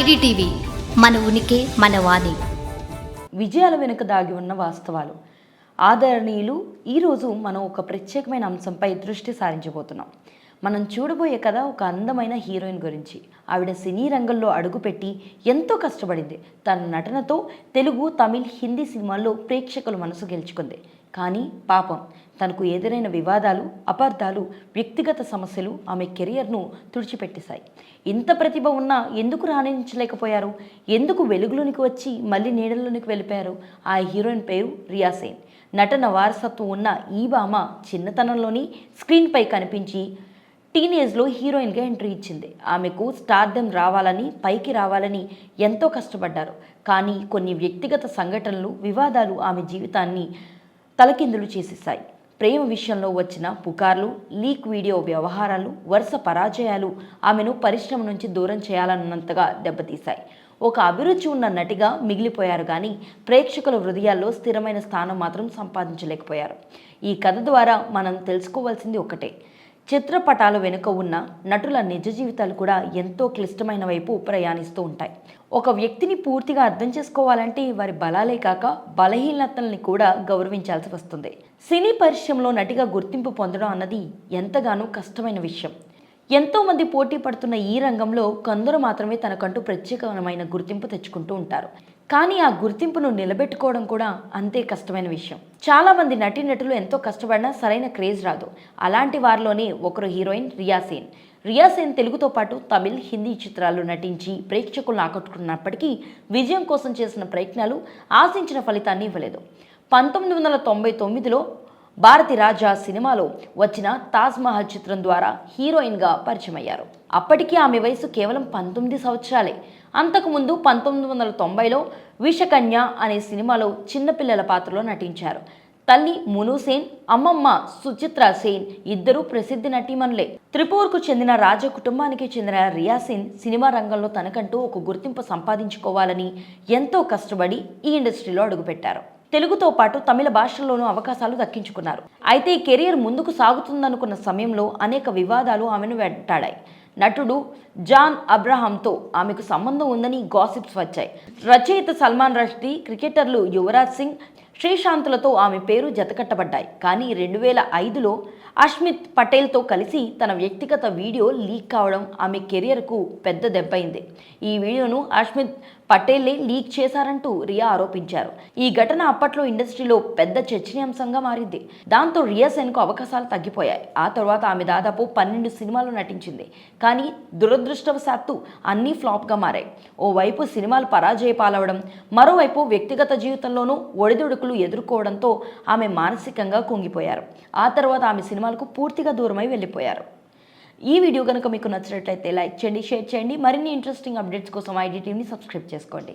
IDTV మన ఉనికి మన వాణి. విజయాల వెనుక దాగి ఉన్న వాస్తవాలు. ఆదరణీయులు ఈరోజు మనం ఒక ప్రత్యేకమైన అంశంపై దృష్టి సారించబోతున్నాం. మనం చూడబోయే కథ ఒక అందమైన హీరోయిన్ గురించి. ఆవిడ సినీ రంగంలో అడుగుపెట్టి ఎంతో కష్టపడింది. తన నటనతో తెలుగు తమిళ్ హిందీ సినిమాల్లో ప్రేక్షకుల మనసు గెలుచుకుంది. కానీ పాపం తనకు ఎదురైన వివాదాలు అపార్థాలు వ్యక్తిగత సమస్యలు ఆమె కెరియర్ను తుడిచిపెట్టేశాయి. ఇంత ప్రతిభ ఉన్నా ఎందుకు రాణించలేకపోయారు? ఎందుకు వెలుగులోనికి వచ్చి మళ్ళీ నీడలోనికి వెళ్ళిపోయారు? ఆ హీరోయిన్ పేరు రియాసేన్ నటన వారసత్వం ఉన్న ఈ భామ చిన్నతనంలోని స్క్రీన్పై కనిపించి టీనేజ్లో హీరోయిన్గా ఎంట్రీ ఇచ్చింది. ఆమెకు స్టార్థం రావాలని పైకి రావాలని ఎంతో కష్టపడ్డారు. కానీ కొన్ని వ్యక్తిగత సంఘటనలు వివాదాలు ఆమె జీవితాన్ని తలకిందులు చేసేశాయి. ప్రేమ విషయంలో వచ్చిన పుకార్లు లీక్ వీడియో వ్యవహారాలు వరుస పరాజయాలు ఆమెను పరిశ్రమ నుంచి దూరం చేయాలన్నంతగా దెబ్బతీశాయి. ఒక అభిరుచి ఉన్న నటిగా మిగిలిపోయారు కానీ ప్రేక్షకుల హృదయాల్లో స్థిరమైన స్థానం మాత్రం సంపాదించలేకపోయారు. ఈ కథ ద్వారా మనం తెలుసుకోవాల్సింది ఒకటే. చిత్రపటాల వెనుక ఉన్న నటుల నిజ జీవితాలు కూడా ఎంతో క్లిష్టమైన వైపు ప్రయాణిస్తూ ఉంటాయి. ఒక వ్యక్తిని పూర్తిగా అర్థం చేసుకోవాలంటే వారి బలాలే కాక బలహీనతల్ని కూడా గౌరవించాల్సి వస్తుంది. సినీ పరిశ్రమలో నటిగా గుర్తింపు పొందడం అన్నది ఎంతగానో కష్టమైన విషయం. ఎంతోమంది పోటీ పడుతున్న ఈ రంగంలో కొందరు మాత్రమే తనకంటూ ప్రత్యేకమైన గుర్తింపు తెచ్చుకుంటూ ఉంటారు. కానీ ఆ గుర్తింపును నిలబెట్టుకోవడం కూడా అంతే కష్టమైన విషయం. చాలామంది నటీనటులు ఎంతో కష్టపడినా సరైన క్రేజ్ రాదు. అలాంటి వారిలోనే ఒకరు హీరోయిన్ రియాసేన్ రియాసేన్ తెలుగుతో పాటు తమిళ్ హిందీ చిత్రాల్లో నటించి ప్రేక్షకులను ఆకట్టుకున్నప్పటికీ విజయం కోసం చేసిన ప్రయత్నాలు ఆశించిన ఫలితాన్ని ఇవ్వలేదు. పంతొమ్మిది వందల తొంభై తొమ్మిదిలో భారతి రాజా సినిమాలో వచ్చిన తాజ్ మహల్ చిత్రం ద్వారా హీరోయిన్గా పరిచయమయ్యారు. అప్పటికి ఆమె వయసు కేవలం పంతొమ్మిది సంవత్సరాలే. అంతకుముందు పంతొమ్మిది వందల తొంభైలో విషకన్య అనే సినిమాలో చిన్నపిల్లల పాత్రలో నటించారు. తల్లి మును సేన్ అమ్మమ్మ సుచిత్ర సేన్ ఇద్దరూ ప్రసిద్ధి నటీమణులే. త్రిపూర్కు చెందిన రాజ కుటుంబానికి చెందిన రియాసిన్ సినిమా రంగంలో తనకంటూ ఒక గుర్తింపు సంపాదించుకోవాలని ఎంతో కష్టపడి ఈ ఇండస్ట్రీలో అడుగుపెట్టారు. తెలుగుతో పాటు తమిళ భాషల్లోనూ అవకాశాలు దక్కించుకున్నారు. అయితే ఈ కెరియర్ ముందుకు సాగుతుందనుకున్న సమయంలో అనేక వివాదాలు ఆమెను వెంటాడాయి. నటుడు జాన్ అబ్రహాంతో ఆమెకు సంబంధం ఉందని గాసిప్స్ వచ్చాయి. రచయిత సల్మాన్ రష్దీ క్రికెటర్లు యువరాజ్ సింగ్ శ్రీశాంతులతో ఆమె పేరు జతకట్టబడ్డాయి. కానీ రెండు వేల ఐదులో అష్మిత్ పటేల్తో కలిసి తన వ్యక్తిగత వీడియో లీక్ కావడం ఆమె కెరియర్కు పెద్ద దెబ్బైంది ఈ వీడియోను అష్మిత్ పటేల్లే లీక్ చేశారంటూ రియా ఆరోపించారు. ఈ ఘటన అప్పట్లో ఇండస్ట్రీలో పెద్ద చర్చనీయాంశంగా మారింది. దాంతో రియా సెన్కు అవకాశాలు తగ్గిపోయాయి. ఆ తర్వాత ఆమె దాదాపు పన్నెండు సినిమాలు నటించింది. కానీ దురదృష్టవశాత్తు అన్నీ ఫ్లాప్గా మారాయి. ఓవైపు సినిమాలు పరాజయ పాలవడం మరోవైపు వ్యక్తిగత జీవితంలోనూ ఒడిదుడుకులు ఎదుర్కోవడంతో ఆమె మానసికంగా కుంగిపోయారు. ఆ తర్వాత ఆమె సినిమాలకు పూర్తిగా దూరమై వెళ్ళిపోయారు. ఈ వీడియో కనుక మీకు నచ్చినట్లయితే లైక్ చేయండి షేర్ చేయండి. మరిన్ని ఇంట్రెస్టింగ్ అప్డేట్స్ కోసం ఐడి టీవీని సబ్స్క్రైబ్ చేసుకోండి.